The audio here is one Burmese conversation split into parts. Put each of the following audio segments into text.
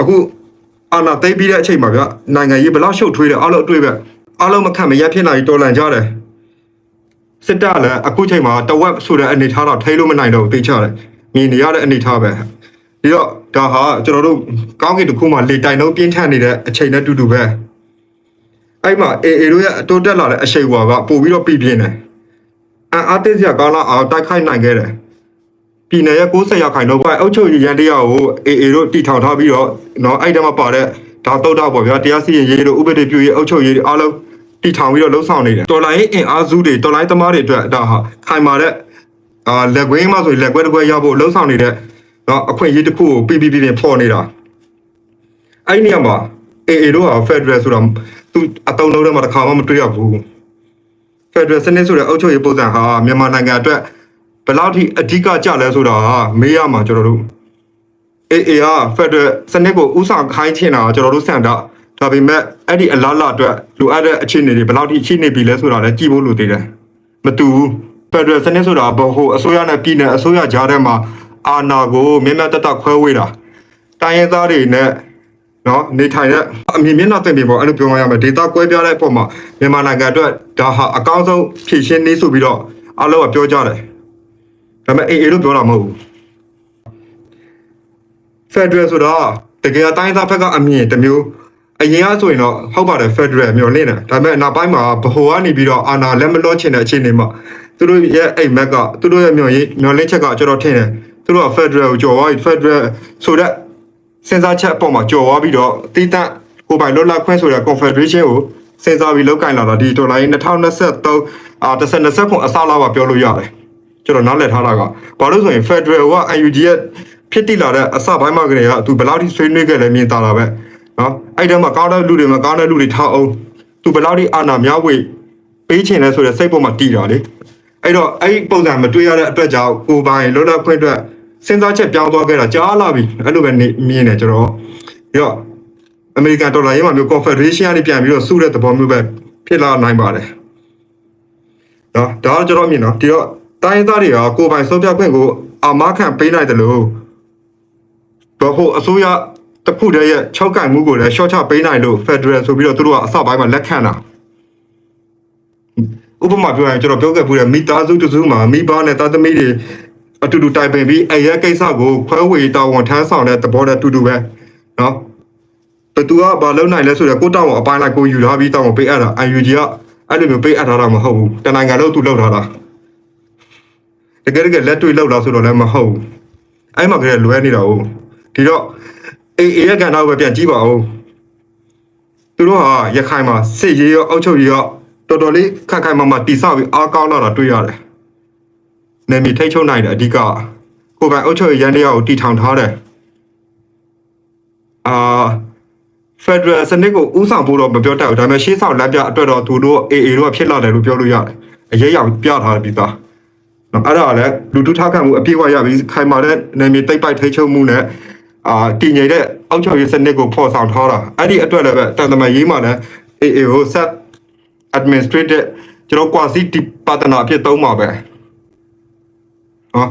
အခုအာဏာသိမ်းပြီးတဲ့အချိန်မှာဗျနိုင်ငံရေးဘယ်လောက်ရှုပ်ထွေးတယ်အားလုံးအတွေ့ပဲအားလုံးမခံမရဖြစ်နိုင်တော်လန်ကြတယ်စစ်တပ်လည်းအခုချိန်မှာတဝက်ဆိုတဲ့အနေထားတော့ထိလို့မနိုင်တော့ဘူးသိချတယ်မြင်နေရတဲ့အနေထားပဲပြီးတော့ဒါဟာကျွန်တော်တို့ကောင်းကင်တစ်ခုမှလေတိုင်လုံးပြင်းထန်နေတဲ့အချိန်နဲ့တူတူပဲအဲ့မှာအေအေတို့ရဲ့အတိုးတက်လာတဲ့အရှိန်ဝါကပို့ပြီးတော့ပြပြင်းတယ်အန်အားသိစရာကောင်းလာအောင်တိုက်ခိုက်နိုင်ခဲ့တယ် ပြည်နယ်ရဲ့60ရာခိုင်နှုန်းပဲအုပ်ချုပ်ရေးရန်တရားကို AA တို့တည်ထောင်ထားပြီးတော့နော်အဲ့တမှာပါတဲ့ဒါတုတ်တော့ပေါ့ဗျာတရားစီရင်ရေးတို့ဥပဒေပြုရေးအုပ်ချုပ်ရေးအားလုံးတည်ထောင်ပြီးတော့လှုပ်ဆောင်နေတယ်တော်လိုင်းအင်အားစုတွေတော်လိုင်းသမားတွေအတွက်ဒါဟာခိုင်မာတဲ့အာလက်ခွဲမှဆိုရင်လက်ခွဲတစ်ခွဲရဖို့လှုပ်ဆောင်နေတဲ့နော်အခွင့်အရေးတစ်ခုကိုပြပြပြပြဖော်နေတာအဲ့ဒီနေရာမှာ AA တို့ဟာ Federal ဆိုတာသူအတုံးလုံးထဲမှာတစ်ခါမှမတွေ့ရဘူး Federal စနစ်ဆိုတဲ့အုပ်ချုပ်ရေးပုံစံဟာမြန်မာနိုင်ငံအတွက် ဘယ်လောက်ထိအဓိကကြလဲဆိုတာမေးရမှာကျွန်တော်တို့အေအေဟာဖက်ဒရယ်စနစ်ကိုဥဆောင်ခိုင်းချင်တာကျွန်တော်တို့စံတာဒါပေမဲ့အဲ့ဒီအလားလာအတွက်လိုအပ်တဲ့အခြေအနေတွေဘယ်လောက်ထိရှိနေပြီလဲဆိုတာလည်းကြည့်ဖို့လိုသေးတယ်မတူဘူးဖက်ဒရယ်စနစ်ဆိုတာဘဟိုအစိုးရနဲ့ပြည်နယ်အစိုးရကြားထဲမှာအာဏာကိုမြင့်မြတ်တတခွဲဝေးတာတိုင်းရင်းသားတွေနဲ့နော်နေထိုင်တဲ့အမြင်မျက်နှာသင်ပြီးပေါ့အဲ့လိုပြောမှရမယ်ဒေတာကွဲပြားတဲ့အပေါ်မှာမြန်မာနိုင်ငံအတွက်ဒါဟာအကောင်းဆုံးဖြည့်ရှင်းနေဆိုပြီးတော့အလုံးကပြောကြတယ် ဒါပေမဲ့အေးအေးလို့ပြောတာမဟုတ်ဘူးဖက်ဒရယ်ဆိုတော့တကယ်အတိုင်းသားဘက်ကအမြင်တစ်မျိုးအရင်ကဆိုရင်တော့ဟုတ်ပါတယ်ဖက်ဒရယ်မျိုးလင့်တယ်ဒါပေမဲ့နောက်ပိုင်းမှာဘဟိုကနေပြီးတော့အာနာလက်မလောချင်တဲ့အခြေအနေမှာသူတို့ရဲ့အိမ်မက်ကသူတို့ရဲ့မျော်ရည်မျော်လင့်ချက်ကကျွန်တော်ထင်တယ်သူတို့ကဖက်ဒရယ်ကိုကြော်သွားပြီဖက်ဒရယ်ဆိုတဲ့စဉ်းစားချက်အပေါ်မှာကြော်သွားပြီးတော့တိတန့်ကိုယ်ပိုင်လွတ်လပ်ခွင့်ဆိုတဲ့ confederation ကိုစဉ်းစားပြီးလောက်ကင်လာတာဒီဒေါ်လာ2023အာ2020ခုအစလာပါပြောလို့ရတယ် ကျွန်တော်နားလည်ထားတာကဘာလို့ဆိုရင် Federal က UNG ရဲ့ဖြစ်တည်လာတဲ့အစပိုင်းမှာကလေးကသူဘယ်လောက်ထိဆွေးနွေးခဲ့လဲမြင်တာတာပဲနော်အဲ့တဲမှာကောင်းတဲ့လူတွေမကောင်းတဲ့လူတွေထားအောင်သူဘယ်လောက်ထိအာဏာများဝေပေးချင်လဲဆိုတဲ့စိတ်ပေါ်မှာတည်တာလေအဲ့တော့အဲ့ဒီပုံစံမတွေ့ရတဲ့အတွက်ကြောင့်ကိုယ်ပိုင်လွတ်လပ်ခွင့်အတွက်စဉ်းစားချက်ပြောင်းသွားခဲ့တာကြားလာပြီအဲ့လိုပဲနေမြင်နေကျွန်တော်ပြီးတော့အမေရိကန်ဒေါ်လာရေးမှာမျိုး Confederation ကနေပြန်ပြီးတော့စုတဲ့သဘောမျိုးပဲဖြစ်လာနိုင်ပါတယ်နော်ဒါကကျွန်တော်အမြင်နော်ဒီတော့ တိုင်းရင်းသားတွေကကိုယ်ပိုင်ဆုံးဖြတ်ခွင့်ကိုအာမခံပေးနိုင်တယ်လို့တော့ဟိုအစိုးရတစ်ခုတည်းရဲ့၆ကံမှုကိုလည်းရှော့ချပေးနိုင်လို့ Federal ဆိုပြီးတော့သူတို့ကအစပိုင်းမှာလက်ခံတာဥပမာပြောရင်ကျွန်တော်ပြောခဲ့ဘူးတဲ့မိသားစုတစ်စုမှာမိဘနဲ့သားသမီးတွေအတူတူတိုင်ပင်ပြီးအရက်ကိစ္စကိုခွဲဝေတာဝန်ထမ်းဆောင်တဲ့သဘောနဲ့အတူတူပဲနော်ဘသူကဘာလုပ်နိုင်လဲဆိုတော့ကိုတောင်းအပိုင်းလိုက်ကိုယူထားပြီးတောင်းပေးအပ်တာ UNG ကအဲ့လိုမျိုးပေးအပ်ထားတာမဟုတ်ဘူးတနိုင်ငံလုံးသူလုပ်ထားတာ တကယ်တကယ်လက်တွေ့လောက်လာဆိုတော့လည်းမဟုတ်ဘူးအဲ့မှာကလေးလွဲနေတာ哦ဒီတော့အေးအေးရဲ့ကဏ္ဍကိုပဲပြန်ကြည့်ပါဦးသူတို့ဟာရခိုင်မှာစစ်ရေးရောအုပ်ချုပ်ရေးရောတော်တော်လေးခက်ခိုင်မာမာတိဆောက်ပြီးအားကောင်းလာတာတွေ့ရတယ်နေမီထိတ်ချုံနိုင်တယ်အဓိကကိုယ်ပိုင်အုပ်ချုပ်ရေးရန်တရားကိုတီထောင်ထားတယ်အာဖက်ဒရယ်စနစ်ကိုဥဆောင်ဖို့တော့မပြောတတ်ဘူးဒါပေမဲ့ရှေးဆောင်လက်ပြအတွက်တော့သူတို့အေအေတို့ကဖြစ်လာတယ်လို့ပြောလို့ရတယ်အရေးအရောင်ပြထားတယ်ပြီးသားနော် အဲ့ဒါကလည်းလူထုထောက်ခံမှုအပြည့်အဝရပြီးခိုင်မာတဲ့နေမြေတိတ်ပိုက်ထိချုံမှုနဲ့အာတည်ငြိမ်တဲ့အောက်ချုပ်ရေးစနစ်ကိုဖော်ဆောင်ထားတာအဲ့ဒီအတွက်လည်းပဲတန်တမာရေးမှာလည်း AA ကို set administrative ကျွန်တော် quasi partner အဖြစ်သုံးပါပဲဟော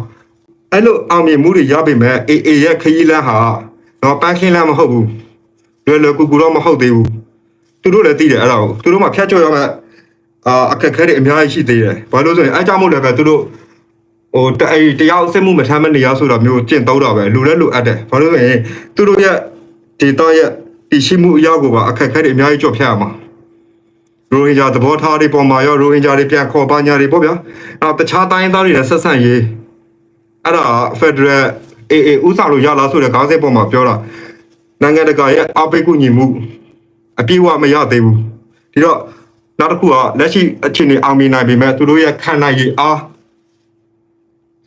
အဲ့လိုအောင်မြင်မှုတွေရပေမဲ့ AA ရဲ့ခရီးလမ်းဟာတော့ပန်းခင်းလမ်းမဟုတ်ဘူးလွယ်လွယ်ကူကူတော့မဟုတ်သေးဘူးသူတို့လည်းသိတယ်အဲ့ဒါကိုသူတို့မှဖျက်ချော်ရမယ့်အာအခက်အခဲတွေအများကြီးရှိသေးတယ်ဘာလို့လဲဆိုရင်အဲကြောင့်မို့လည်းပဲသူတို့ ဟိုတအဲတရားစစ်မှုမထမ်းမနေရဆိုတာမျိုးကျင့်သုံးတာပဲလူလဲလူအပ်တယ်ဘာလို့လဲဆိုရင်သူတို့ရဲ့ဒေတာရဲ့တည်ရှိမှုအရာကိုပါအခက်အခဲတွေအများကြီးကြော့ဖြတ်ရမှာရိုဟင်ဂျာသဘောထားတွေပေါ်မှာရောရိုဟင်ဂျာတွေပြန်ခေါ်ပါညာတွေပေါ့ဗျာနောက်တခြားတိုင်းသားတွေနဲ့ဆက်ဆံရေးအဲ့ဒါ Federal AA ဥစားလို့ရလားဆိုတဲ့ခေါင်းစဉ်ပေါ်မှာပြောတာနိုင်ငံတကာရဲ့အပိတ်ကူညီမှုအပြည့်အဝမရသေးဘူးဒီတော့နောက်တစ်ခုကလက်ရှိအခြေအနေအောင်မြင်နိုင်ပေမဲ့သူတို့ရဲ့ခံနိုင်ရည်အား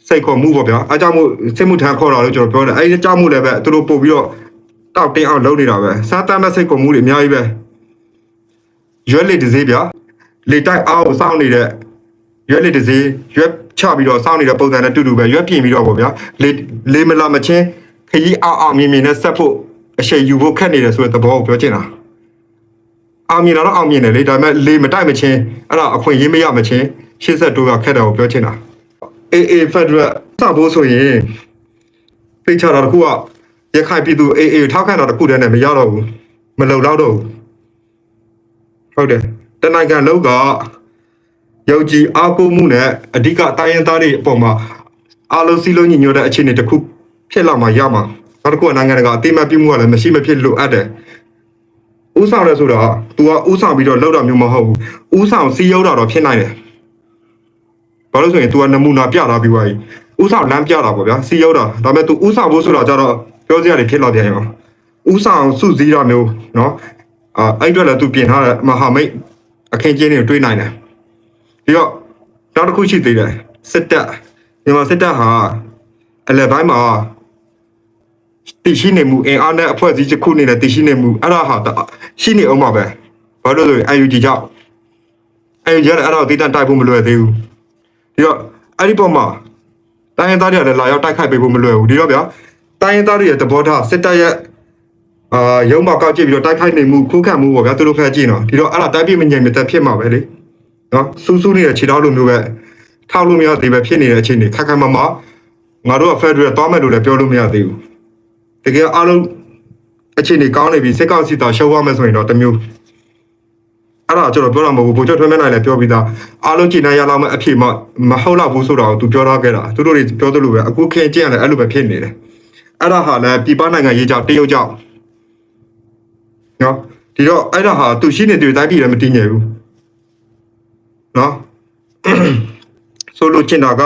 စိတ်ခေါ်မှုပေါ့ဗျာအဲကြောင့်မို့စိတ်မှုထမ်းခေါ်တာလို့ကျွန်တော်ပြောတယ်အဲဒီကြောင့်မို့လည်းပဲသူတို့ပို့ပြီးတော့တောက်တင်းအောင်လုပ်နေတာပဲစားတမ်းမဲ့စိတ်ခေါ်မှုတွေအများကြီးပဲရွက်လေတစေးဗျာလေတိုက်အားကိုစောင့်နေတဲ့ရွက်လေတစေးရွက်ချပြီးတော့စောင့်နေတဲ့ပုံစံနဲ့တူတူပဲရွက်ပြင်ပြီးတော့ပေါ့ဗျာလေလေမလာမချင်းခကြီးအောင်အောင်မြင်မြင်နဲ့ဆက်ဖို့အရှိန်ယူဖို့ခက်နေတယ်ဆိုတဲ့သဘောကိုပြောချင်တာအောင်မြင်တာတော့အောင်မြင်တယ်လေဒါပေမဲ့လေမတိုက်မချင်းအဲ့ဒါအခွင့်အရေးမရမချင်းရှေ့ဆက်တိုးကခက်တယ်ကိုပြောချင်တာ AA Federal စဖို့ဆိုရင်သိချတာတစ်ခုကရရခိုင်ပြည်သူအေးအေးထောက်ခံတာတစ်ခုတည်းနဲ့မရတော့ဘူးမလုံလောက်တော့ဘူးဟုတ်တယ်တနိုင်ငံလုံးကယုံကြည်အားကိုးမှုနဲ့အဓိကတိုင်းရင်းသားတွေအပေါ်မှာအားလုံးစည်းလုံးညီညွတ်တဲ့အခြေအနေတစ်ခုဖြစ်လာမှရမှာနောက်တစ်ခုကနိုင်ငံတကာအတိအမတ်ပြုမှုကလည်းမရှိမဖြစ်လိုအပ်တယ်ဥဆောင်ရဲဆိုတော့ तू ကဥဆောင်ပြီးတော့လောက်တာမျိုးမဟုတ်ဘူးဥဆောင်စီးရုံးတာတော့ဖြစ်နိုင်တယ် ဘာလို့ဆိုရင် तू ကနမူနာပြတာပြီးသွားပြီဥဆောင်လမ်းပြတာပေါ့ဗျာစီးရုံးတာဒါပေမဲ့ तू ဥဆောင်ဖို့ဆိုတာကြတော့ပြောစရာတွေဖြစ်လာပြန်ရောဥဆောင်စုစည်းတာမျိုးเนาะအာအဲ့အတွက်လည်း तू ပြင်ထားတဲ့မဟာမိတ်အခင်းကျင်းတွေကိုတွေးနိုင်တယ်ပြီးတော့နောက်တစ်ခုရှိသေးတယ်စစ်တပ်မြန်မာစစ်တပ်ဟာအလယ်ပိုင်းမှာတည်ရှိနေမှုအင်အားနဲ့အဖွဲ့အစည်းတစ်ခုအနေနဲ့တည်ရှိနေမှုအဲ့ဒါဟာရှိနေအောင်ပါပဲဘာလို့လဲဆိုရင် UNG ကြောင့် UNG ကလည်းအဲ့ဒါကိုတည်တံ့တိုက်ဖို့မလွယ်သေးဘူး ပြီးတော့အဲ့ဒီပုံမှာတိုင်းရင်းသားတွေကလည်းလာရောက်တိုက်ခိုက်ပေးဖို့မလွယ်ဘူးဒီတော့ဗျာတိုင်းရင်းသားတွေရဲ့သဘောထားစစ်တပ်ရဲ့အာရုံးမကောက်ကြည့်ပြီးတော့တိုက်ခိုက်နေမှုခုခံမှုပေါ့ဗျာသူတို့ဖက်ကြည့်နော်ဒီတော့အဲ့ဒါတိုက်ပြမငြိမ်မသက်ဖြစ်မှာပဲလေနော်စူးစူးနေတဲ့ခြေထောက်လိုမျိုးပဲထောက်လို့မရသေးပဲဖြစ်နေတဲ့အခြေအနေခက်ခက်မမငါတို့ကဖက်ဒရယ်သွားမယ်လို့လည်းပြောလို့မရသေးဘူးတကယ်အားလုံးအခြေအနေကောင်းနေပြီစစ်ကောက်စီတာရှုံးရမယ်ဆိုရင်တော့တစ်မျိုး အဲ့ဒါကျွန်တော်ပြောတာမဟုတ်ဘူးဘိုးချုပ်ထွန်းမင်းနိုင်လည်းပြောပြီးသားအားလုံးကြည်နိုင်ရလောက်မဲ့အဖြစ်မမဟုတ်တော့ဘူးဆိုတော့သူပြောထားခဲ့တာသူတို့တွေပြောသလိုပဲအခုခင်ကျင့်ရတယ်အဲ့လိုပဲဖြစ်နေတယ်အဲ့ဒါဟာလည်းပြည်ပနိုင်ငံရေးကြောင့်တရုတ်ကြောင့်နော်ဒီတော့အဲ့ဒါဟာသူရှိနေသူတိုင်းပြည်လည်းမတည်ငြိမ်ဘူးနော်ဆိုလိုချင်တာက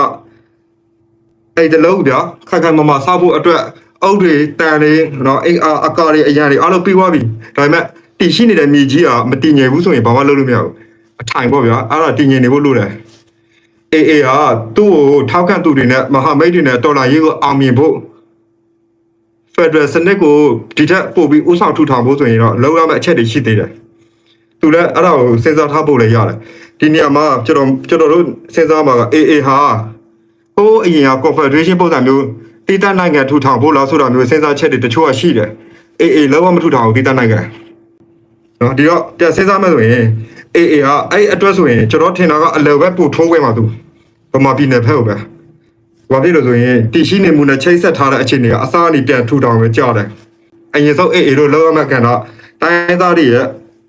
အဲ့ဒီလုံးဗျာခက်ခက်မမစားဖို့အတွက်အုပ်တွေတန်တွေနော်အိမ်အာအကာတွေအရာတွေအားလုံးပြီးသွားပြီဒါပေမဲ့ တည်ရှိနေတဲ့မြေကြီးကမတည်ငြိမ်ဘူးဆိုရင်ဘာမှလုပ်လို့မရဘူးအထိုင်ပေါ့ဗျာအဲ့ဒါတည်ငြိမ်နေဖို့လိုတယ်အေးအေးဟာသူ့ကိုထောက်ခံသူတွေနဲ့မဟာမိတ်တွေနဲ့တော်လာရေးကိုအောင်မြင်ဖို့ဖက်ဒရယ်စနစ်ကိုဒီထက်ပိုပြီးဥဆောင်ထူထောင်ဖို့ဆိုရင်တော့လောက်ရမယ့်အချက်တွေရှိသေးတယ်သူလည်းအဲ့ဒါကိုစဉ်းစားထားဖို့လည်းရတယ်ဒီနေရာမှာကျွန်တော်ကျွန်တော်တို့စဉ်းစားမှာကအေးအေးဟာဟိုးအရင်က confederation ပုံစံမျိုးတိတနိုင်ငံထူထောင်ဖို့လားဆိုတာမျိုးစဉ်းစားချက်တွေတချို့ကရှိတယ်အေးအေးလောက်မထူထောင်ဘူးတိတနိုင်ငံ နော်ဒီတော့ပြန်စဉ်းစားမယ်ဆိုရင်အေးအေးဟာအဲ့အတွက်ဆိုရင်ကျွန်တော်ထင်တာကအလဲပဲပို့ထိုးဝင်မှာသူဗမာပြည်နယ်ဖက်ကိုပဲဘာဖြစ်လို့ဆိုရင်တီရှိနေမှုနဲ့ချိတ်ဆက်ထားတဲ့အခြေအနေကအစားအနီပြန်ထူထောင်ပဲကြောက်တယ်အရင်ဆုံးအေးအေးတို့လောက်ရမှကန်တော့တိုင်းသားတွေရဲ့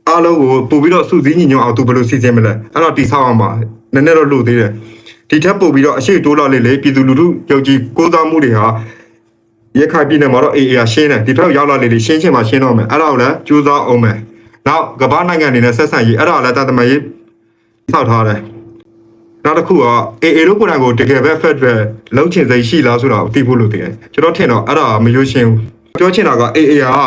အားလုံးကိုပို့ပြီးတော့စုစည်းညီညွတ်အောင်သူဘယ်လိုစီစဉ်မလဲအဲ့တော့တိဆောက်အောင်ပါနည်းနည်းတော့လို့သေးတယ်ဒီထက်ပို့ပြီးတော့အရှိတိုးလာလေလေပြည်သူလူထုယုံကြည်ကိုးစားမှုတွေဟာရခိုင်ပြည်နယ်မှာတော့အေးအေးရှင်းတယ်ဒီဘက်ရောက်လာလေလေရှင်းချင်းမှာရှင်းတော့မယ်အဲ့ဒါကိုလည်းကြိုးစားအောင်မယ် နောက်ကမ္ဘာနိုင်ငံတွေနဲ့ဆက်ဆံရေးအဲ့ဒါလည်းတသမရေးဆောက်ထားတယ်နောက်တစ်ခုကအေးအေးတို့ကိုယ်တိုင်ကိုတကယ်ပဲဖက်ဒရယ်လုံးချင်စိတ်ရှိလားဆိုတာကိုသိဖို့လိုတယ်ကျွန်တော်ထင်တော့အဲ့ဒါမရွှေရှင်းဘူးပြောချင်တာကအေးအေးဟာ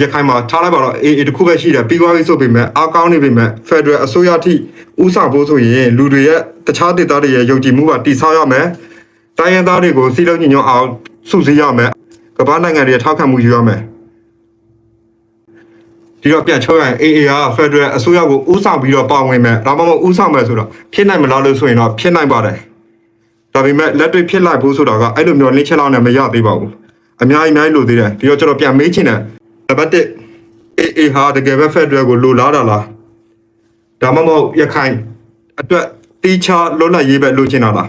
ရခိုင်မှာထားလိုက်ပါတော့အေးအေးတစ်ခုပဲရှိတယ်ပြီးသွားပြီဆိုပေမဲ့အားကောင်းနေပေမဲ့ဖက်ဒရယ်အစိုးရထိဥဆောင်ဖို့ဆိုရင်လူတွေရဲ့တခြားဒေသတွေရဲ့ယုံကြည်မှုကတည်ဆောက်ရမယ်တိုင်းရင်းသားတွေကိုစီးလုံးညီညွတ်အောင်စုစည်းရမယ်ကမ္ဘာနိုင်ငံတွေထောက်ခံမှုယူရမယ် ဒီတော့ပြန်ချုပ်ရရင် AA က Federal အစိုးရကိုဥဆောင်ပြီးတော့ပါဝင်မယ်ဒါမှမဟုတ်ဥဆောင်မယ်ဆိုတော့ဖြစ်နိုင်မလားလို့ဆိုရင်တော့ဖြစ်နိုင်ပါတယ်ဒါပေမဲ့လက်တွေ့ဖြစ်လိုက်ဖို့ဆိုတာကအဲ့လိုမျိုးလင်းချက်လောက်နဲ့မရသေးပါဘူးအများကြီးအများကြီးလိုသေးတယ်ဒီတော့ကျွန်တော်ပြန်မေးချင်တယ်နံပါတ်1 AA ဟာတကယ်ပဲ Federal ကိုလိုလားတာလားဒါမှမဟုတ်ရခိုင်အတွက်တီးခြားလွတ်လပ်ရေးပဲလိုချင်တာလား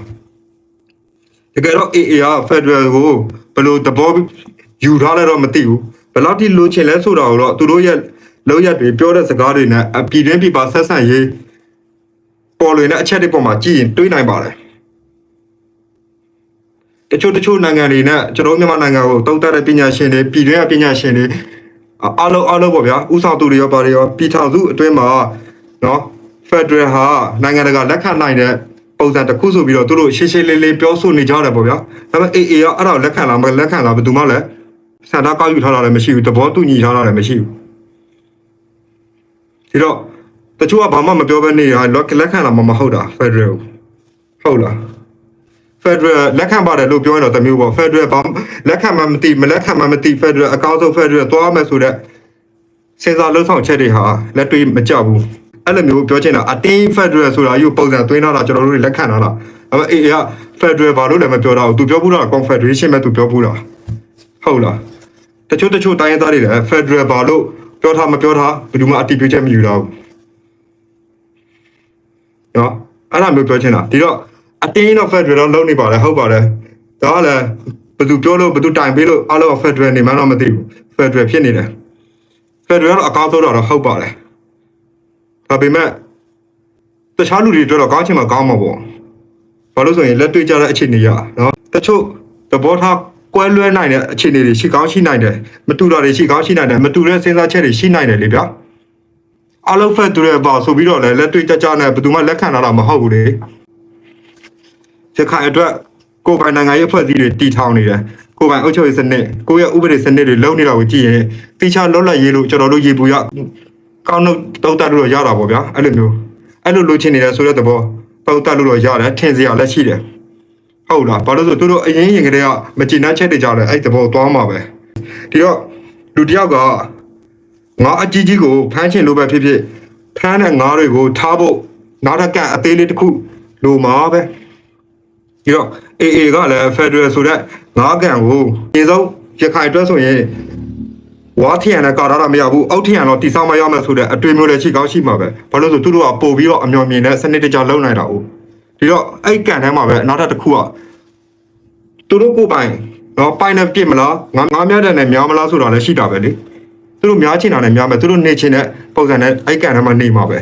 တကယ်တော့ AA က Federal ကိုဘယ်လိုသဘောယူထားလဲတော့မသိဘူးဘယ်လောက်ထိလိုချင်လဲဆိုတာကိုတော့သူတို့ရဲ့ လောက်ရက်တွေပြောတဲ့စကားတွေနဲ့အပြည်တွင်းပြည်ပဆက်ဆံရေးပေါ်လွင်တဲ့အချက်တွေပေါ်မှာကြည့်ရင်တွေးနိုင်ပါတယ်တချို့တချို့နိုင်ငံတွေနဲ့ကျွန်တော်တို့မြန်မာနိုင်ငံကိုတုံးတက်တဲ့ပညာရှင်တွေပြည်တွင်းကပညာရှင်တွေအားလုံးအားလုံးပေါ့ဗျာဥဆောင်သူတွေရောပါတယ်ရောပြည်ထောင်စုအတွင်းမှာနော် Federal ဟာနိုင်ငံတကာလက်ခံနိုင်တဲ့ပုံစံတစ်ခုဆိုပြီးတော့သူတို့ရှင်းရှင်းလင်းလင်းပြောဆိုနေကြတယ်ပေါ့ဗျာဒါပေမဲ့ AA ကအဲ့ဒါကိုလက်ခံလားမလက်ခံလားဘယ်သူမှလည်းစံသားကောက်ယူထားတာလည်းမရှိဘူးသဘောတူညီထားတာလည်းမရှိဘူး ဒီတော့တချို့ကဘာမှမပြောဘဲနေရလက်ခံလာမှမဟုတ်တာ Federal ဟုတ်လား Federal လက်ခံပါတယ်လို့ပြောရင်တော့တမျိုးပေါ့ Federal ဘာလက်ခံမှမသိမလက်ခံမှမသိ Federal အကောင့်ဆုံး Federal သွားမယ်ဆိုတော့စဉ်းစားလှုပ်ဆောင်ချက်တွေဟာလက်တွေ့မကြဘူးအဲ့လိုမျိုးပြောချင်တာအတင်း Federal ဆိုတာယူပုံစံသွင်းထားတာကျွန်တော်တို့တွေလက်ခံထားတာအဲ့မဲ့အေးက Federal ဘာလို့လည်းမပြောတော့ဘူးသူပြောဘူးတာ Confederation ပဲသူပြောဘူးတာဟုတ်လားတချို့တချို့တိုင်းရင်းသားတွေလည်း Federal ဘာလို့ ပြောထားမပြောထားဘယ်သူမှအတည်ပြုချက်မယူတော့ဘူးနော်အဲ့ဒါမျိုးပြောချင်တာဒီတော့အတင်းတော့ Federal တော့လုံးနေပါလေဟုတ်ပါတယ်ဒါကလည်းဘယ်သူပြောလို့ဘယ်သူတိုင်ပေးလို့အားလုံးဖက်ဒရယ်နေမှတော့မသိဘူးဖက်ဒရယ်ဖြစ်နေတယ်ဖက်ဒရယ်ကတော့အကောင်းဆုံးတော့ဟုတ်ပါတယ်ဒါပေမဲ့တခြားလူတွေတို့တော့ကောင်းချင်မှကောင်းမှာပေါ့ဘာလို့ဆိုရင်လက်တွေ့ကြတဲ့အခြေအနေရနော်တချို့သဘောထား ကွဲလွဲနိုင်တဲ့အခြေအနေတွေရှိကောင်းရှိနိုင်တယ်မတူတာတွေရှိကောင်းရှိနိုင်တယ်မတူတဲ့စဉ်းစားချက်တွေရှိနိုင်တယ်လေဗျာအလုံးဖက်ဒရယ်ပါဆိုပြီးတော့လည်းလက်တွေ့ကြကြနဲ့ဘယ်သူမှလက်ခံလာတာမဟုတ်ဘူးလေရခိုင်အတွက်ကိုယ်ပိုင်နိုင်ငံရေးအဖွဲ့အစည်းတွေတည်ထောင်နေတယ်ကိုယ်ပိုင်အုပ်ချုပ်ရေးစနစ်ကိုယ့်ရဲ့ဥပဒေစနစ်တွေလုံးနေတာကိုကြည့်ရင်တိကျလောလက်ရေးလို့ကျွန်တော်တို့ရေပူရကောင်းတော့တောက်တတ်လို့ရတာပေါ့ဗျာအဲ့လိုမျိုးအဲ့လိုလိုချင်နေတယ်ဆိုတဲ့သဘောတောက်တတ်လို့တော့ရတယ်ထင်စရာလက်ရှိတယ် ဟုတ်လားဘာလို့ဆိုသူတို့အရင်ရင်ကတည်းကမကြည်နှက်ချက်တွေကြတယ်အဲ့သဘောသွားမှာပဲဒီတော့လူတစ်ယောက်ကငါအကြီးကြီးကိုဖမ်းချင်လို့ပဲဖြစ်ဖြစ်ဖမ်းတဲ့ငါးတွေကိုထားဖို့နောက်တစ်ကအသေးလေးတစ်ခုလိုမှာပဲပြီးတော့ AA ကလည်း Federal ဆိုတဲ့ငါးကန်ကိုအရင်ဆုံးရခိုင်အတွက်ဆိုရင်ဝါထီယန်နဲ့ကာရတာမရဘူးအောက်ထီယန်တော့တိဆောက်မရမယ်ဆိုတဲ့အတွေ့အမျိုးလည်းရှိကောင်းရှိမှာပဲဘာလို့လဲဆိုသူတို့ကပို့ပြီးတော့အမျော်မြင်တဲ့စနစ်တကျလုံနိုင်တာ哦 ဒီတော့အဲ့ကန်ထဲမှာပဲနောက်တစ်ခုကသူတို့ကိုယ်ပိုင်တော့ပိုင်နဲ့ပြစ်မလားငါငါများတဲ့နဲ့များမလားဆိုတာလည်းရှိတာပဲလေသူတို့များချင်တာနဲ့များမယ်သူတို့နေချင်တဲ့ပုံစံနဲ့အဲ့ကန်ထဲမှာနေမှာပဲ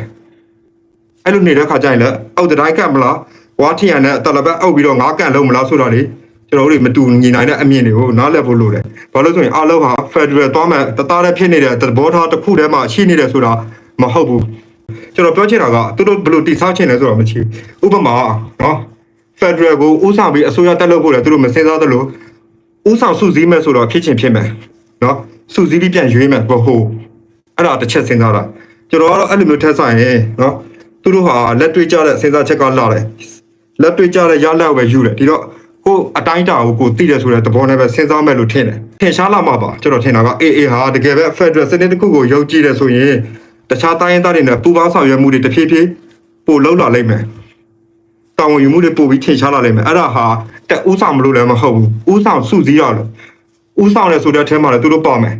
အဲ့လိုနေတဲ့ခါကျရင်လည်းအောက်တိုင်းကတ်မလားဝါထီယန်နဲ့တလဘက်အောက်ပြီးတော့ငါးကန်လုံးမလားဆိုတာလေကျွန်တော်တို့တွေမတူညီနိုင်တဲ့အမြင်တွေကိုနားလည်ဖို့လိုတယ်ဘာလို့ဆိုရင်အားလုံးဟာ Federal သွားမယ်တသားတည်းဖြစ်နေတဲ့သဘောထားတစ်ခုတည်းမှာရှိနေတယ်ဆိုတာမဟုတ်ဘူး ကျွန်တော်ပြောချင်တာကသူတို့ဘယ်လိုတိဆောက်ချင်လဲဆိုတာမရှိဘူးဥပမာနော် Federal ကိုဥဆောင်ပြီးအစိုးရတက်လို့ဖို့လေသူတို့မစင်စားသလိုဥဆောင်စုစည်းမဲ့ဆိုတော့ဖြစ်ချင်ဖြစ်မယ်နော်စုစည်းပြီးပြန်ရွေးမယ်ဘဟုတ်အဲ့ဒါတစ်ချက်စဉ်းစားတာကျွန်တော်ကတော့အဲ့လိုမျိုးထက်ဆိုင်ရင်နော်သူတို့ဟာလက်တွေ့ကြတဲ့စဉ်းစားချက်ကလာတယ်လက်တွေ့ကြတဲ့ရလက်ပဲယူတယ်ဒီတော့ကိုအတိုင်းတာကိုကိုသိတယ်ဆိုတဲ့သဘောနဲ့ပဲစဉ်းစားမယ်လို့ထင်တယ်ထင်ရှားလာမှာပါကျွန်တော်ထင်တာကအေးအေးဟာတကယ်ပဲ Federal စနစ်တစ်ခုကိုယုံကြည်တယ်ဆိုရင် တခြားတိုင်းရင်းသားတွေနဲ့ပူးပေါင်းဆောင်ရွက်မှုတွေတစ်ဖြည်းဖြည်းပိုလောက်လာလိမ့်မယ်တာဝန်ယူမှုတွေပိုပြီးထင်ရှားလာလိမ့်မယ်အဲ့ဒါဟာတက်ဥဆောင်မလို့လည်းမဟုတ်ဘူးဥဆောင်စုစည်းရလို့ဥဆောင်တယ်ဆိုတဲ့အထဲမှာလည်းသူတို့ပေါ့မယ်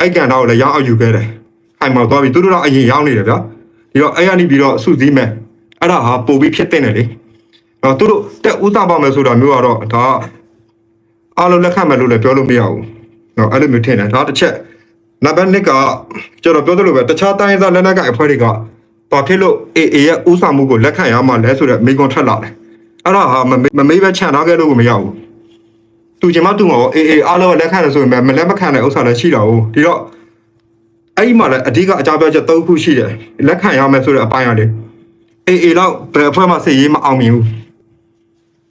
အဲ့ကန်တော့လည်းရအောင်ယူခဲ့တယ်ခိုင်မောသွားပြီသူတို့တော့အရင်ရောက်နေတယ်ဗျာဒီတော့အဲ့ရနေပြီးတော့စုစည်းမယ်အဲ့ဒါဟာပို့ပြီးဖြစ်တဲ့တယ်လေတော့သူတို့တက်ဥသပါမယ်ဆိုတာမျိုးကတော့ဒါအားလုံးလက်ခံမယ်လို့လည်းပြောလို့မရဘူးတော့အဲ့လိုမျိုးထင်တယ်ဒါတစ်ချက် နံပါတ်1ကကျွန်တော်ပြောသလိုပဲတခြားတိုင်းသားလက်နက်ကိုင်အဖွဲ့တွေကဘာဖြစ်လို့ AA ရဲ့ဥဆောင်မှုကိုလက်ခံရမှလဲဆိုတော့မိကွန်ထွက်လာတယ်အဲ့ဒါဟာမမေးမမေးပဲခြံထားခဲ့လို့ကိုမရဘူးသူကျမသူ့မှာ AA အားလုံးလက်ခံတယ်ဆိုရင်မလက်မခံတဲ့ဥစ္စာလည်းရှိတာ哦ဒီတော့အဲ့ဒီမှာလည်းအဓိကအကြပြောချက်၃ခုရှိတယ်လက်ခံရမယ်ဆိုတဲ့အပိုင်းကလေအေးအေးတော့ဘယ်အဖွဲ့မှစိတ်ရေးမအောင်မြင်ဘူး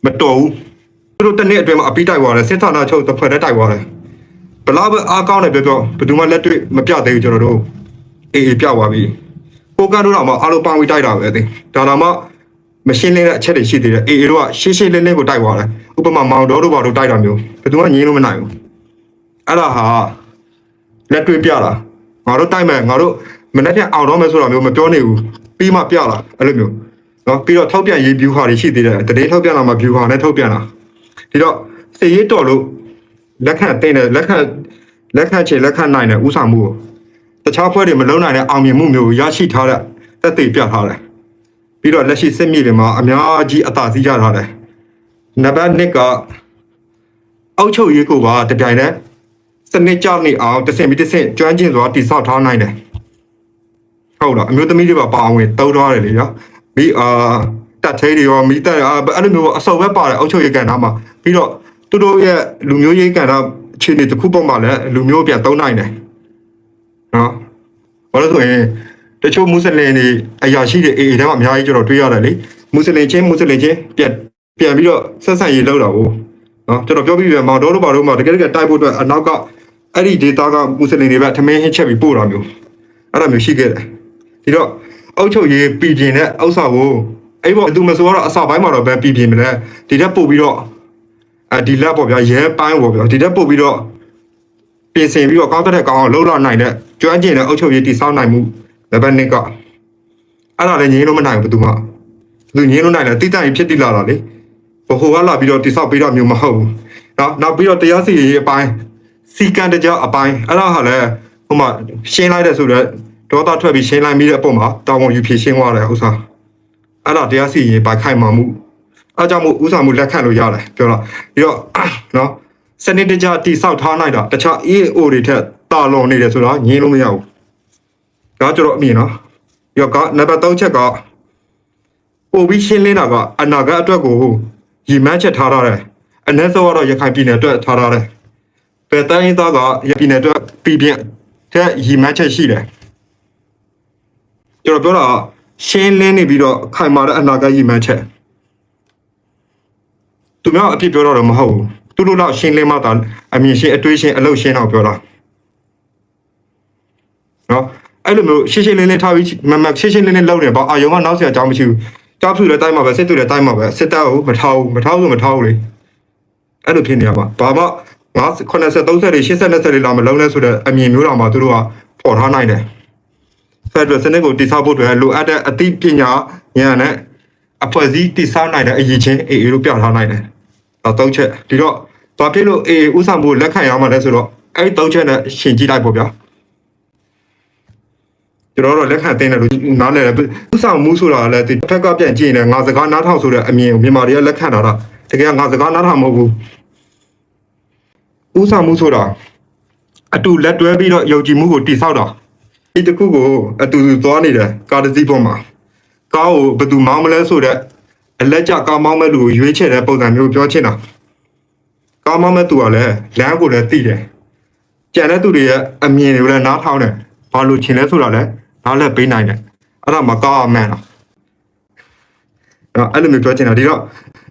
မတော်ဘူးသူတို့တစ်နေ့အတွင်းမှာအပိတိုက်သွားတယ်စစ်ဌာနချုပ်တစ်ဖွဲ့တည်းတိုက်သွားတယ် ဘလောက်ပဲအားကောင်းတယ်ပြောပြောဘယ်သူမှလက်တွေ့မပြသေးဘူးကျွန်တော်တို့အေးအေးပြသွားပြီကိုကန်တို့တော့မှအားလုံးပေါင်းပြီးတိုက်တာပဲသိဒါတော့မှမရှင်းလင်းတဲ့အချက်တွေရှိသေးတယ်အေးအေးတို့ကရှင်းရှင်းလင်းလင်းကိုတိုက်သွားတယ်ဥပမာမောင်တော်တို့ဘာတို့တိုက်တာမျိုးဘယ်သူမှငြင်းလို့မနိုင်ဘူးအဲ့ဒါဟာလက်တွေ့ပြတာငါတို့တိုက်မယ်ငါတို့မနေ့ကအောင်တော့မယ်ဆိုတာမျိုးမပြောနေဘူးပြီးမှပြလာအဲ့လိုမျိုးနော်ပြီးတော့ထောက်ပြန်ရေး view ဟာတွေရှိသေးတယ်တတိထောက်ပြန်လာမှာ view ဟာနဲ့ထောက်ပြန်လာဒီတော့စေရေးတော်လို့ လက်ခံတင်တယ်လက်ခံလက်ခံချေလက်ခံနိုင်တဲ့ဥဆောင်မှုကိုတခြားဖွဲ့တွေမလုံးနိုင်တဲ့အောင်မြင်မှုမျိုးကိုရရှိထားတဲ့သက်သေပြထားတယ်ပြီးတော့လက်ရှိစစ်မြေတွေမှာအများကြီးအသာစီးရထားတယ်နံပါတ်1ကအောက်ချုပ်ရေးကိုပါတပြိုင်တည်းစနစ်ကြနေအောင်တစ်ဆင့်ပြီးတစ်ဆင့်ကျွမ်းကျင်စွာတိဆောက်ထားနိုင်တယ်ဟုတ်လားအမျိုးသမီးတွေပါပါဝင်တောင်းထားတယ်လေနော်မိအာတက်သေးတွေရောမိတက်အာအဲ့လိုမျိုးအစော်ပဲပါတယ်အုတ်ချုပ်ရေးကန်သားမှာပြီးတော့ သူတို့ရဲ့လူမျိုးရေးကန်သားအခြေအနေတစ်ခုပေါ်မှာလည်းလူမျိုးပြန်သုံးနိုင်တယ်နော်ဘာလို့ဆိုရင်တချို့မွတ်စလင်တွေအရာရှိတွေအေအေထဲမှာအများကြီးကျွန်တော်တွေ့ရတယ်လေမွတ်စလင်ချင်းမွတ်စလင်ချင်းပြန်ပြန်ပြီးတော့ဆက်ဆံရေးလုပ်တာကိုနော်ကျွန်တော်ပြောပြီးပြီမောင်တော်တို့ဘာတို့မှတကယ်တကယ်တိုက်ဖို့အတွက်အနောက်ကအဲ့ဒီဒေတာကမွတ်စလင်တွေပဲထမင်းဟင်းချက်ပြီးပို့တာမျိုးအဲ့ဒါမျိုးရှိခဲ့တယ်ဒီတော့အုတ်ချုပ်ရေးပြည်ပြင်းတဲ့ဥစ္စာကိုအဲ့ဘောသူမဆိုတော့အစပိုင်းမှာတော့ပဲပြည်ပြင်းမလဲဒီတက်ပို့ပြီးတော့ အဲဒီလက်ပေါ့ဗျာရဲပိုင်းပေါ့ဗျာဒီတက်ပို့ပြီးတော့ပြင်ဆင်ပြီးတော့ကောင်းတဲ့ကောင်းအောင်လှုပ်လာနိုင်တဲ့ကျွမ်းကျင်တဲ့အုပ်ချုပ်ရေးတည်ဆောက်နိုင်မှုနံပါတ်1ကအဲ့ဒါလည်းငြင်းလို့မနိုင်ဘူးဘယ်သူမှဘယ်သူငြင်းလို့နိုင်လဲတိတ္တရင်ဖြစ်တည်လာတာလေဘဟိုကလာပြီးတော့တည်ဆောက်ပြီးတော့မျိုးမဟုတ်ဘူးနော်နောက်ပြီးတော့တရားစီရင်ရေးအပိုင်းစီကံတကြအပိုင်းအဲ့ဒါဟာလည်းဟိုမှာရှင်းလိုက်တဲ့ဆိုတော့ဒေါသထွက်ပြီးရှင်းလိုက်ပြီးတဲ့အပေါ်မှာတောင်းဝန်ယူဖြေရှင်းသွားတယ်ဥစ္စာအဲ့ဒါတရားစီရင်ရေးပိုင်းခိုင်မာမှု အားကြောင့်မို့ဥစ္စာမှုလက်ခံလို့ရတယ်ပြောတော့ပြီးတော့နော်စနစ်တကျတိဆောက်ထားနိုင်တာတခြား EAO တွေထက်တာလွန်နေတယ်ဆိုတော့ငြင်းလို့မရဘူးဒါကျွန်တော်အမြင်နော်ရောကနံပါတ်3ချက်ကပို့ပြီးရှင်းလင်းတာကအနာဂတ်အတွက်ကိုရည်မှန်းချက်ထားရတယ်အနည်းဆုံးကတော့ရခိုင်ပြည်နယ်အတွက်ထားရတယ်ပယ်တိုင်းသားကရခိုင်ပြည်နယ်အတွက်ပြည်ပြင်းတဲ့ရည်မှန်းချက်ရှိတယ်ကျွန်တော်ပြောတာကရှင်းလင်းနေပြီးတော့ခိုင်မာတဲ့အနာဂတ်ရည်မှန်းချက် သူများအဖြစ်ပြောတော့မဟုတ်ဘူးသူတို့တော့ရှင်းလင်းမှသာအမြင်ရှင်းအတွေးရှင်းအလုပ်ရှင်းတော့ပြောတာနော်အဲ့လိုမျိုးရှင်းရှင်းလင်းလင်းထားပြီးမမရှင်းရှင်းလင်းလင်းလုပ်နေပေါ့အာယုံကနောက်ဆရာအကြောင်းမရှိဘူးကြောက်ဖြူလည်းတိုက်မှာပဲစစ်တူလည်းတိုက်မှာပဲစစ်တပ်ကိုမထောက်ဘူးမထောက်ဘူးမထောက်ဘူးလေအဲ့လိုဖြစ်နေရပါဘာမှငါ80 30တွေ80 20တွေလာမလုံးလဲဆိုတဲ့အမြင်မျိုးတော်မှာသူတို့ကပေါ်ထားနိုင်တယ်ဖက်ဒရယ်စနစ်ကိုတည်ဆောက်ဖို့အတွက်လိုအပ်တဲ့အသိပညာဉာဏ်နဲ့အဖွဲ့အစည်းတည်ဆောက်နိုင်တဲ့အရေးချင်းအေးအေးလို့ပြထားနိုင်တယ် တော့သုံးချက်ဒီတော့ဘာဖြစ်လို့အေးဥဆောင်ဖို့လက်ခံရမှာလဲဆိုတော့အဲ့ဒီသုံးချက်နဲ့ရှင်းကြည့်လိုက်ပေါ့ဗျာကျွန်တော်တို့လက်ခံသိနေလို့နားလည်တယ်ဥဆောင်မှုဆိုတာလည်းဒီတစ်ဖက်ကပြန်ကြည့်နေငါစကားနားထောင်ဆိုတဲ့အမြင်ကိုမြန်မာတွေကလက်ခံတာတော့တကယ်ငါစကားနားထောင်မဟုတ်ဘူးဥဆောင်မှုဆိုတာအတူလက်တွဲပြီးတော့ယုံကြည်မှုကိုတိဆောက်တာဒီတစ်ခုကိုအတူတူသွားနေတယ်ကားတစ်စီးပေါ်မှာကားကိုဘယ်သူမောင်းမလဲဆိုတဲ့ အလက်ကျကားမောင်းမဲ့လူကိုရွေးချယ်တဲ့ပုံစံမျိုးပြောချင်တာကားမောင်းမဲ့သူကလည်းလမ်းကိုလည်းသိတယ်ကြံတဲ့သူတွေရဲ့အမြင်တွေကိုလည်းနားထောင်တယ်ဘာလို့ချင်လဲဆိုတာလည်းနားလည်းပေးနိုင်တယ်အဲ့ဒါမကောင်းအမှန်လားအဲ့အဲ့လိုမျိုးပြောချင်တာဒီတော့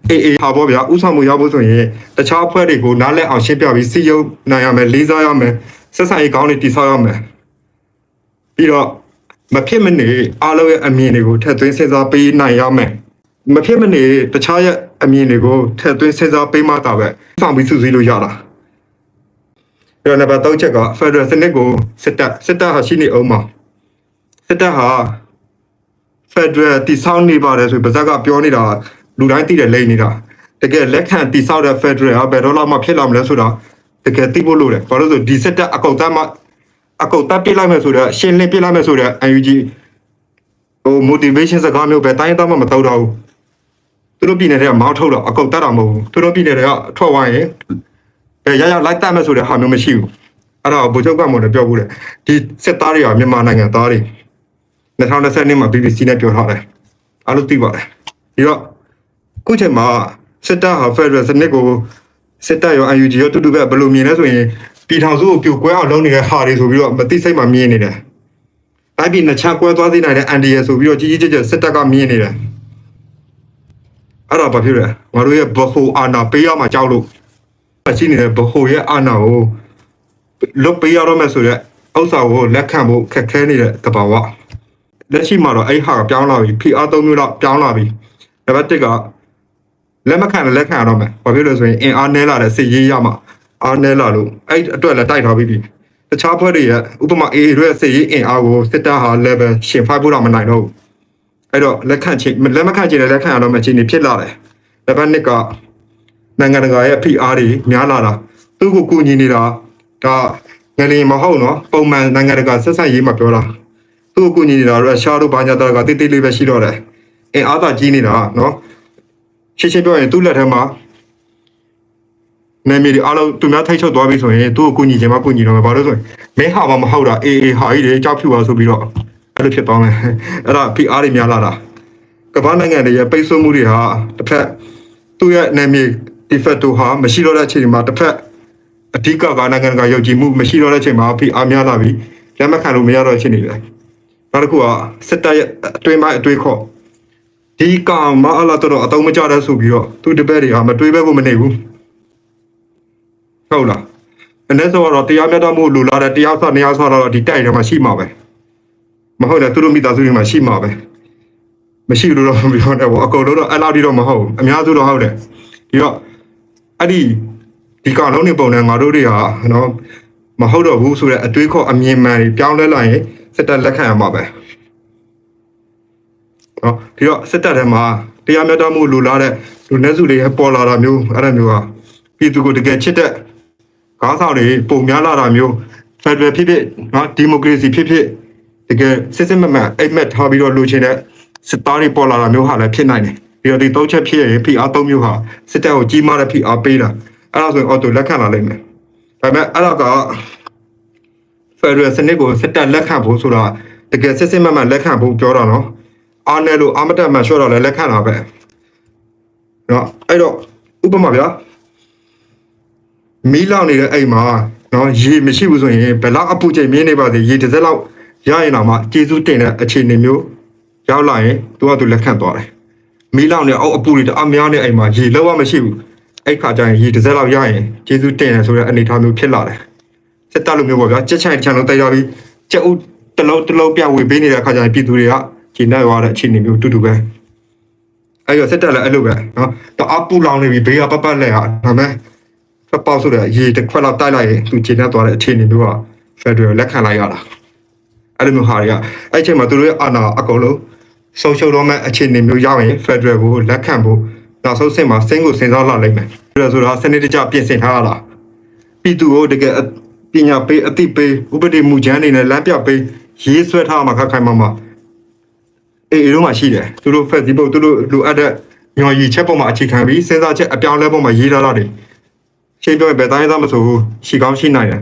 အေးအေးဟာပေါ့ဗျာဥဆောင်မှုရောက်ဖို့ဆိုရင်တခြားအဖွဲ့တွေကိုနားလည်အောင်ရှင်းပြပြီးစီယုံနိုင်ရမယ်လေးစားရမယ်ဆက်ဆံရေးကောင်းတွေတည်ဆောက်ရမယ်ပြီးတော့မဖြစ်မနေအားလုံးရဲ့အမြင်တွေကိုထည့်သွင်းစဉ်းစားပေးနိုင်ရမယ် မဖြစ်မနေတခြားရဲ့အမြင်တွေကိုထည့်သွင်းစဉ်းစားပေးမှသာပဲဆောင်ပြီးစုစည်းလို့ရတာအဲ့တော့နံပါတ်3ချက်က Federal စနစ်ကိုစစ်တပ်စစ်တပ်ဟာရှိနေအောင်မှာစစ်တပ်ဟာ Federal တည်ဆောက်နေပါတယ်ဆိုပြီးပါဇက်ကပြောနေတာလူတိုင်းသိတယ်လိမ့်နေတာတကယ်လက်ခံတည်ဆောက်တဲ့ Federal ဟာဘယ်တော့မှဖြစ်လာမလဲဆိုတာတကယ်သိဖို့လိုတယ်ဘာလို့လဲဆိုဒီစစ်တပ်အကုတ်တမ်းမှအကုတ်တက်ပြစ်လိုက်မယ်ဆိုတော့ရှင်းလင်းပြစ်လိုက်မယ်ဆိုတော့ UNG ဟို motivation စကားမျိုးပဲတိုင်းသားမှမတော့တော့ဘူး သူတို့ပြည်နယ်တွေကမောင်းထုတ်တော့အကုတ်တက်တာမဟုတ်ဘူးသူတို့ပြည်နယ်တွေကထွက်သွားရင်အဲရရလိုက်တတ်မဲ့ဆိုတဲ့ဟာမျိုးမရှိဘူးအဲ့ဒါကိုဗိုလ်ချုပ်ကမော်လည်းပြောဘူးတယ်ဒီစစ်သားတွေကမြန်မာနိုင်ငံသားတွေ2020နှစ်မှာ BBC နဲ့ပြောထားတယ်အားလုံးသိပါတယ်ဒီတော့ခုချိန်မှာစစ်တပ်ဟာ Federal စနစ်ကိုစစ်တပ်ရော UNG ရောတူတူပဲဘယ်လိုမြင်လဲဆိုရင်ပြည်ထောင်စုကိုပြိုကွဲအောင်လုပ်နေတဲ့ဟာတွေဆိုပြီးတော့မသိစိတ်မှမြင်နေတယ်တိုင်းပြည်နှစ်ချကွဲသွားစေနိုင်တဲ့ NDA ဆိုပြီးတော့ကြီးကြီးကျယ်ကျယ်စစ်တပ်ကမြင်နေတယ် အဲ့ဒါဘာဖြစ်လဲငါတို့ရဲ့ဘဟိုအာနာပေးရမှာကြောက်လို့ရှိနေတဲ့ဘဟိုရဲ့အာဏာကိုလွတ်ပေးရတော့မယ်ဆိုတော့ဥစ္စာကိုလက်ခံဖို့ခက်ခဲနေတဲ့တဘာဝလက်ရှိမှာတော့အဲ့ဟာကပြောင်းလာပြီ PR သုံးမျိုးတော့ပြောင်းလာပြီနံပါတ်1ကလက်မခံလည်းလက်ခံရတော့မယ်ဘာဖြစ်လို့လဲဆိုရင်အင်အားနည်းလာတဲ့စစ်ရေးရမှာအားနည်းလာလို့အဲ့အတွက်လည်းတိုက်ထားပြီးပြီတခြားဘက်တွေရဲ့ဥပမာ AA တို့ရဲ့စစ်ရေးအင်အားကိုစစ်တပ်ဟာ level ရှင်ဖိုက်ဖို့တော့မနိုင်တော့ဘူး အဲ့တော့လက်ခံချင်လက်မခံချင်လည်းလက်ခံရတော့မယ်အခြေအနေဖြစ်လာတယ်နံပါတ်2ကနိုင်ငံတကာရဲ့ PR တွေများလာတာသူ့ကိုကူညီနေတာဒါငလျင်မဟုတ်နော်ပုံမှန်နိုင်ငံတကာဆက်ဆံရေးမှာပြောတာသူ့ကိုကူညီနေတာရုရှားတို့ဘာညာတာကတိတိလေးပဲရှိတော့တယ်အင်အားသာကြီးနေတာနော်ရှင်းရှင်းပြောရင်သူ့လက်ထက်မှာနာမည်တွေအားလုံးသူများထိတ်ချုပ်သွားပြီဆိုရင်သူ့ကိုကူညီခြင်းမကူညီတော့မှာဘာလို့ဆိုရင်မင်းဟာမမဟုတ်တာအေးအေးဟာကြီးတွေကြောက်ဖြူပါဆိုပြီးတော့ အဲ့လိုဖြစ်သွားမယ်အဲ့ဒါ PR တွေများလာတာကမ္ဘာနိုင်ငံတွေရဲ့ပိတ်ဆို့မှုတွေဟာတစ်ဖက်သူ့ရဲ့နာမည် defecto ဟာမရှိတော့တဲ့အချိန်မှာတစ်ဖက်အဓိကကနိုင်ငံကယုံကြည်မှုမရှိတော့တဲ့အချိန်မှာဖိအားများလာပြီးလက်မခံလို့မရတော့တဲ့အချိန်တွေပဲနောက်တစ်ခုကစစ်တပ်ရဲ့အတွင်းပိုင်းအတွေးခေါ်ဒီကောင်မအလာတော့အတုံးမကြတဲ့ဆိုပြီးတော့သူတပည့်တွေကမတွေးဘဲကိုမနေဘူးဟုတ်လားအနည်းဆုံးတော့တရားမျှတမှုလိုလားတဲ့တရားဆောက်နေရာဆောက်တော့ဒီတိုက်ထဲမှာရှိမှာပဲ မဟုတ်လေသူတို့မိသားစုတွေမှာရှိမှာပဲမရှိလို့တော့မပြောနဲ့ပေါ့အကုန်လုံးတော့အဲ့လောက်ထိတော့မဟုတ်ဘူးအများစုတော့ဟုတ်တယ်ဒီတော့အဲ့ဒီဒီကောင်လုံးနေပုံနဲ့ငါတို့တွေဟာနော်မဟုတ်တော့ဘူးဆိုတဲ့အတွေးခေါ်အမြင်မှန်တွေပြောင်းလဲလာရင်စစ်တပ်လက်ခံရမှာပဲနော်ဒီတော့စစ်တပ်ထဲမှာတရားမျှတမှုလိုလားတဲ့လူနည်းစုတွေပေါ်လာတာမျိုးအဲ့ဒါမျိုးဟာပြည်သူကိုတကယ်ချစ်တဲ့ခေါင်းဆောင်တွေပုံများလာတာမျိုးဖက်ဒရယ်ဖြစ်ဖြစ်နော်ဒီမိုကရေစီဖြစ်ဖြစ် တကယ်စစ်စစ်မှန်မှန်အိမ်မက်ထားပြီးတော့လိုချင်တဲ့စစ်သားတွေပေါ်လာတာမျိုးဟာလည်းဖြစ်နိုင်တယ်ပြီးတော့ဒီသုံးချက်ဖြစ်ရင် PR သုံးမျိုးဟာစစ်တပ်ကိုကြီးမားတဲ့ PR ပေးတာအဲ့ဒါဆိုရင်အော်တိုလက်ခံလာလိမ့်မယ်ဒါပေမဲ့အဲ့ဒါက Federal စနစ်ကိုစစ်တပ်လက်ခံဖို့ဆိုတာတကယ်စစ်စစ်မှန်မှန်လက်ခံဖို့ပြောတာနော်အားနဲ့လို့အာမတက်မှရှော့တော့လည်းလက်ခံတာပဲနော်အဲ့တော့ဥပမာဗျာမီးလောင်နေတဲ့အိမ်မှာနော်ရေမရှိဘူးဆိုရင်ဘယ်လောက်အပူချိန်မြင်းနေပါသေးရေတစ်စက်လောက် ရရင်တော့မှကျေးဇူးတင်တဲ့အခြေအနေမျိုးရောက်လာရင်သူကသူလက်ခံသွားတယ်မီးလောင်နေအောက်အပူတွေတအားများနေအိမ်မှာရေလောက်ရမရှိဘူးအဲ့ခါကျရင်ရေတစ်စက်လောက်ရရင်ကျေးဇူးတင်တယ်ဆိုတဲ့အနေအထားမျိုးဖြစ်လာတယ်စစ်တပ်လိုမျိုးပေါ့ဗျာကြက်ချိုင်ချန်လုံးတိုက်ရပြီးကြက်ဥတလုံးတလုံးပြဝေပေးနေတဲ့ခါကျရင်ပြည်သူတွေကဂျင်းနဲ့ရတဲ့အခြေအနေမျိုးတူတူပဲအဲ့တော့စစ်တက်လည်းအဲ့လိုပဲနော်တအားပူလောင်နေပြီဘေးကပတ်ပတ်လဲဟာဒါမဲ့ဖက်ပေါက်ဆိုတဲ့ရေတစ်ခွက်လောက်တိုက်လိုက်ရင်သူခြေနဲ့သွားတဲ့အခြေအနေမျိုးကဖက်ဒရယ်လက်ခံလိုက်ရတာ အဲ့လိုမျိုးဟာတွေကအဲ့ချိန်မှာသူတို့ရဲ့အာဏာအကုန်လုံးဆုံးရှုံးတော့မဲ့အခြေအနေမျိုးရောက်ရင်ဖက်ဒရယ်ကိုလက်ခံဖို့နောက်ဆုံးစင်မှာစင်းကိုစဉ်းစားလာလိမ့်မယ်ဒါဆိုတာစနစ်တကျပြင်ဆင်ထားရတာပြည်သူကိုတကယ်ပညာပေးအသိပေးဥပဒေမူချမ်းတွေနဲ့လမ်းပြပေးရေးဆွဲထားမှာခက်ခိုင်မှာမှာအေးအေးတို့မှရှိတယ်သူတို့ Facebook သူတို့လိုအပ်တဲ့ညော်ရည်ချက်ပေါ်မှာအခြေခံပြီးစဉ်းစားချက်အပြောင်းလဲပေါ်မှာရေးထားတာတွေရှင်းပြောရင်ဘယ်တိုင်းသားမဆိုဘူးရှီကောင်းရှိနိုင်တယ်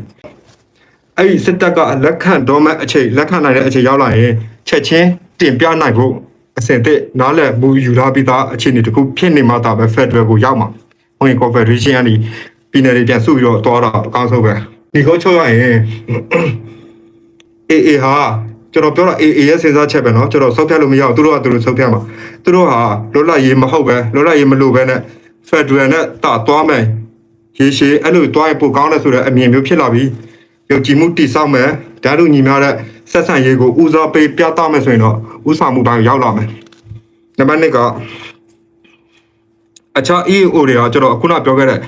အဲ့ဒီစစ်တပ်ကလက်ခံတော့မဲ့အခြေလက်ခံနိုင်တဲ့အခြေရောက်လာရင်ချက်ချင်းတင်ပြနိုင်ဖို့အစင်တဲ့နားလည်မှုယူထားပြီးသားအခြေအနေတစ်ခုဖြစ်နေမှသာပဲ Federal ကိုရောက်မှာဝင် Confederation ကနေပြည်နယ်တွေပြန်စုပြီးတော့သွားတာအကောင်းဆုံးပဲဒီကောချုပ်ရရင် အေအေဟာကျွန်တော်ပြောတာအေအေရဲ့စဉ်းစားချက်ပဲเนาะကျွန်တော်စောက်ပြလို့မရဘူးသူတို့ကသူတို့စောက်ပြမှာသူတို့ဟာလောလရေးမဟုတ်ပဲလောလရေးမလို့ပဲနဲ့ဖက်ဒရယ်နဲ့တာသွားမယ်ရေရှည်အဲ့လိုသွားရင်ပိုကောင်းတယ်ဆိုတဲ့အမြင်မျိုးဖြစ်လာပြီး ယုံကြည်မှုတည်ဆောက်မယ်ဓာတ်လူညီများတဲ့ဆက်ဆံရေးကိုဦးစားပေးပြသမယ်ဆိုရင်တော့ဦးဆောင်မှုပိုင်းရောက်လာမယ်နံပါတ်1ကအခြား EO တွေကကျွန်တော်အခုနပြောခဲ့တဲ့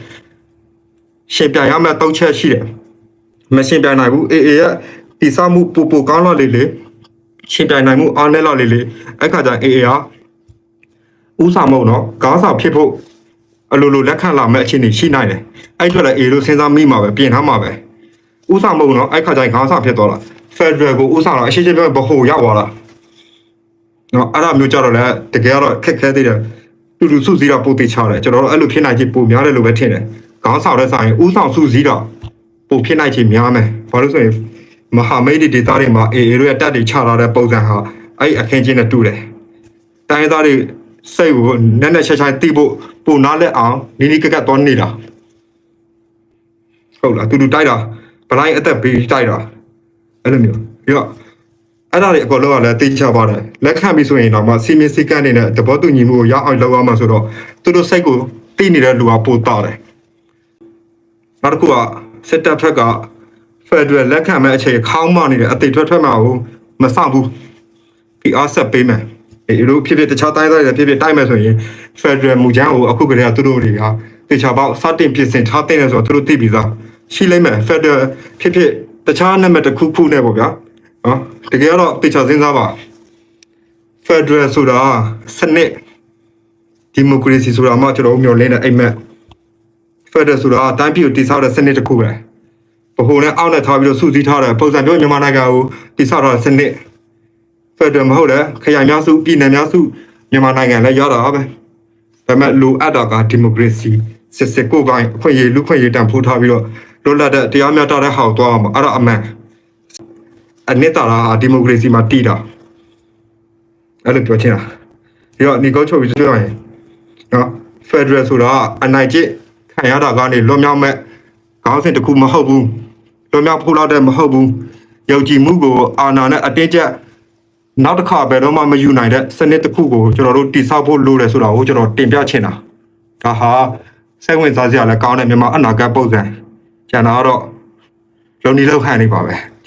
ရှင်ပြရမယ့်၃ချက်ရှိတယ်မရှင်းပြနိုင်ဘူးအေအေရဲ့တိစမှုပူပူကောင်းလာလေလေရှင်းပြနိုင်မှုအားနည်းလာလေလေအဲ့ခါကျအေအေဟာဥဆောင်မုံတော့ကောင်းဆောင်ဖြစ်ဖို့အလိုလိုလက်ခံလာမဲ့အခြေအနေရှိနိုင်တယ်အဲ့အတွက်လည်းအေလိုစဉ်းစားမိမှာပဲပြင်ထားမှာပဲ ဥဆောင်မုံတော့အဲ့ခါကျရင်ကောင်းဆောင်ဖြစ်သွားတာဖက်ဒရယ်ကိုဥဆောင်တော့အရှိရှိပြောဘဟိုရောက်သွားတာနော်အဲ့ဒါမျိုးကြတော့လည်းတကယ်ကတော့ခက်ခဲသေးတယ်တူတူစုစည်းတာပိုတိချတယ်ကျွန်တော်တို့အဲ့လိုဖြစ်နိုင်ချေပိုများတယ်လို့ပဲထင်တယ်ခေါင်းဆောင်တဲ့ဆိုင်ဥဆောင်စုစည်းတော့ပိုဖြစ်နိုင်ချေများမယ်။ဘာလို့ဆိုရင်မဟာမိတ်တွေဒေသတွေမှာအေအေတို့ရဲ့တက်တွေချလာတဲ့ပုံစံဟာအဲ့ဒီအခင်းချင်းနဲ့တူတယ်။တိုင်းသားတွေစိတ်ကိုနက်နက်ချက်ချိုင်းတိဖို့ပုံနာလက်အောင်နီးနီးကက်ကက်သွားနေတာ။ဟုတ်လားတူတူတိုက်တာ ဗလိုင်းအသက်ပေးတိုက်တာအဲ့လိုမျိုးပြီးတော့အဲ့ဒါတွေအကုန်လုံးကလည်းသိချပါတယ်လက်ခံပြီဆိုရင်တော့မှစီမင်းစည်းကမ်းတွေနဲ့တဘောတူညီမှုကိုရအောင်လုပ်ရမှာဆိုတော့သူတို့စိတ်ကိုသိနေတဲ့လူကပိုတာတယ်နောက်တစ်ခုကစစ်တပ်ဖက်က Federal လက်ခံမဲ့အခြေခေါင်းမနေတဲ့အသေးထွက်ထွက်မှာကိုမဆောင်ဘူးဒီအားဆက်ပေးမယ်အဲလိုဖြစ်ဖြစ်တခြားတိုင်းသားတွေဖြစ်ဖြစ်တိုက်မယ်ဆိုရင် Federal မူချမ်းကိုအခုကတည်းကသူတို့တွေကတေချာပေါက်စတင်ပြင်ဆင်ထားတဲ့ဆိုတော့သူတို့သိပြီးသား ရှိလိမ့်မယ် Federal ဖြစ်ဖြစ်တခြားနာမည်တစ်ခုခုနဲ့ပေါ့ဗျာနော်တကယ်တော့တေချာစဉ်းစားပါ Federal ဆိုတာစနစ်ဒီမိုကရေစီဆိုတာမှကျွန်တော်တို့မျှော်လင့်တဲ့အိမ်မက်ဖက်ဒရယ်ဆိုတာတိုင်းပြည်ကိုတည်ဆောက်တဲ့စနစ်တစ်ခုပဲဘိုးနဲ့အောက်နဲ့ထားပြီးတော့စုစည်းထားတဲ့ပုံစံမျိုးမြန်မာနိုင်ငံကိုတည်ဆောက်ထားတဲ့စနစ်ဖက်ဒရယ်မဟုတ်တဲ့ခရိုင်များစုပြည်နယ်များစုမြန်မာနိုင်ငံလည်းရတာပဲဒါပေမဲ့လူအပ်တာကဒီမိုကရေစီစစ်စစ်ကိုယ်ပိုင်အခွင့်အရေးလူခွင့်ရေးတန်ဖိုးထားပြီးတော့ လွတ်လပ်တဲ့တရားမျှတတဲ့ဟောက်သွားအောင်အဲ့ဒါအမှန်အနှစ်သာရဟာဒီမိုကရေစီမှာတည်တာအဲ့လိုပြောချင်တာပြီးတော့ညီကောချုပ်ပြီးပြောရင်နော်ဖက်ဒရယ်ဆိုတာအနိုင်ကျင့်ခံရတာကနေလွန်မြောက်မဲ့ခေါင်းစဉ်တစ်ခုမဟုတ်ဘူးလွန်မြောက်ဖို့လောက်တဲ့မဟုတ်ဘူးယုံကြည်မှုကိုအာဏာနဲ့အတင်းကျပ်နောက်တစ်ခါဘယ်တော့မှမယူနိုင်တဲ့စနစ်တစ်ခုကိုကျွန်တော်တို့တိဆောက်ဖို့လိုတယ်ဆိုတာကိုကျွန်တော်တင်ပြချင်တာဒါဟာစိတ်ဝင်စားစရာလည်းကောင်းတဲ့မြန်မာအနာဂတ်ပုံစံ ကျန်တာကတော့လုံနေလောက်ခံနေပါပဲ